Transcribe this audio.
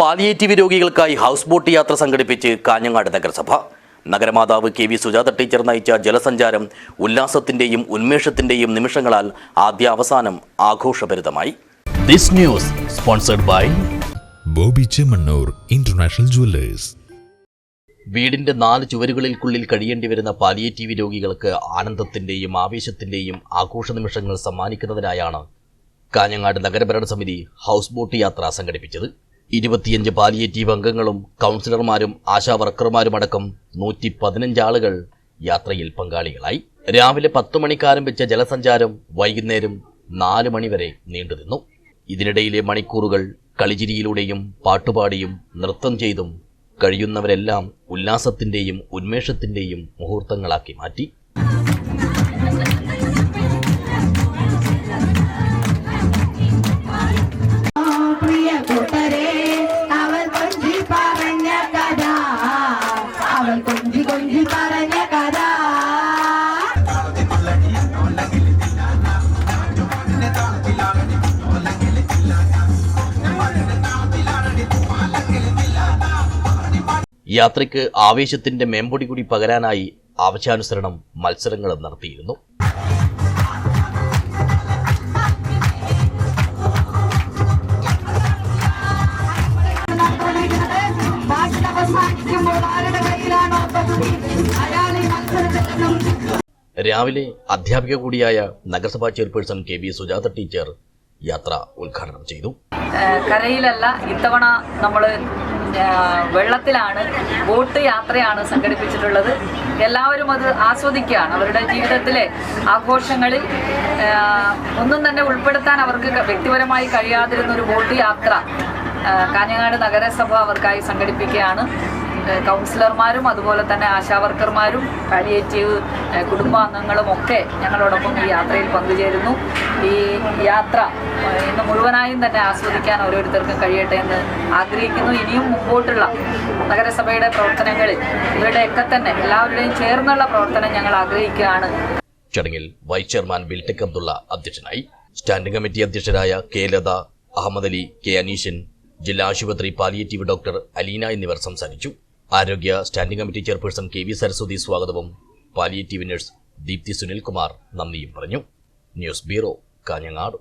Palliative രോഗികൾക്കായി house boat യാത്ര സംഘടിപ്പിച്ച് കാഞ്ഞങ്ങാട് നഗരസഭ. നഗരമാതാവ് കെ വി സുജാത ടീച്ചർ നയിച്ച ജലസഞ്ചാരം ഉല്ലാസത്തിന്റെയും ഉന്മേഷത്തിന്റെയും നിമിഷങ്ങളാൽ ആദ്യ അവസാനം ആഘോഷഭരിതമായി. This news sponsored by Bobby Chemmanur international jewellers. വീടിന്റെ നാല് ചുവരുകളിൽക്കുള്ളിൽ കഴിയേണ്ടി വരുന്ന പാലിയേറ്റീവ് രോഗികൾക്ക് ആനന്ദത്തിന്റെയും ആവേശത്തിന്റെയും ആഘോഷ നിമിഷങ്ങൾ സമ്മാനിക്കുന്നതിനായാണ് കാഞ്ഞങ്ങാട് നഗരഭരണ സമിതി ഹൗസ് ബോട്ട് യാത്ര സംഘടിപ്പിച്ചത്. ഇരുപത്തിയഞ്ച് പാലിയേറ്റീവ് അംഗങ്ങളും കൗൺസിലർമാരും ആശാവർക്കർമാരുമടക്കം നൂറ്റി പതിനഞ്ച് ആളുകൾ യാത്രയിൽ പങ്കാളികളായി. രാവിലെ പത്തു മണിക്ക് ആരംഭിച്ച ജലസഞ്ചാരം വൈകുന്നേരം നാല് മണിവരെ നീണ്ടുനിന്നു. ഇതിനിടയിലെ മണിക്കൂറുകൾ കളിചിരിയിലൂടെയും പാട്ടുപാടിയും നൃത്തം ചെയ്തും കഴിയുന്നവരെല്ലാം ഉല്ലാസത്തിന്റെയും ഉന്മേഷത്തിന്റെയും മുഹൂർത്തങ്ങളാക്കി മാറ്റി. യാത്രയ്ക്ക് ആവേശത്തിന്റെ മേമ്പൊടി കൂടി പകരാനായി ആവശ്യാനുസരണം മത്സരങ്ങൾ നടത്തിയിരുന്നു. രാവിലെ അധ്യാപിക കൂടിയായ നഗരസഭാ chairperson K V Sujatha teacher യാത്ര ഉദ്ഘാടനം ചെയ്തു. കരയിലല്ല ഇത്തവണ നമ്മൾ വെള്ളത്തിലാണ് ബോട്ട് യാത്രയാണ് സംഘടിപ്പിച്ചിട്ടുള്ളത്. എല്ലാവരും അത് ആസ്വദിക്കുകയാണ്. അവരുടെ ജീവിതത്തിലെ ആഘോഷങ്ങളിൽ ഒന്നും തന്നെ ഉൾപ്പെടുത്താൻ അവർക്ക് വ്യക്തിപരമായി കഴിയാതിരുന്ന ഒരു ബോട്ട് യാത്ര കാഞ്ഞങ്ങാട് നഗരസഭ അവർക്കായി സംഘടിപ്പിക്കുകയാണ്. കൗൺസിലർമാരും അതുപോലെ തന്നെ ആശാവർക്കർമാരും പാലിയേറ്റീവ് കുടുംബാംഗങ്ങളും ഒക്കെ ഞങ്ങളോടൊപ്പം ഈ യാത്രയിൽ പങ്കുചേരുന്നു. ഈ യാത്ര ഇന്ന് മുഴുവനായും തന്നെ ആസ്വദിക്കാൻ ഓരോരുത്തർക്കും കഴിയട്ടെ എന്ന് ആഗ്രഹിക്കുന്നു. ഇനിയും മുമ്പോട്ടുള്ള നഗരസഭയുടെ പ്രവർത്തനങ്ങളിൽ ഇവരുടെയൊക്കെ തന്നെ എല്ലാവരുടെയും ചേർന്നുള്ള പ്രവർത്തനം ഞങ്ങൾ ആഗ്രഹിക്കുകയാണ്. ചടങ്ങിൽ വൈസ് ചെയർമാൻ ബിൽടെക് അബ്ദുള്ള അധ്യക്ഷനായി സ്റ്റാൻഡിംഗ് കമ്മിറ്റി അധ്യക്ഷരായ കെ ലത അഹമ്മദ് അലി കെ അനീഷൻ ജില്ലാ ആശുപത്രി പാലിയേറ്റീവ് ഡോക്ടർ അലീന എന്നിവർ സംസാരിച്ചു. ആരോഗ്യ standing committee chairperson K V Saraswathi സ്വാഗതവും പാലിയേറ്റീവ് നഴ്സ് ദീപ്തി സുനിൽകുമാർ നന്ദിയും പറഞ്ഞു. News bureau Kanhangad.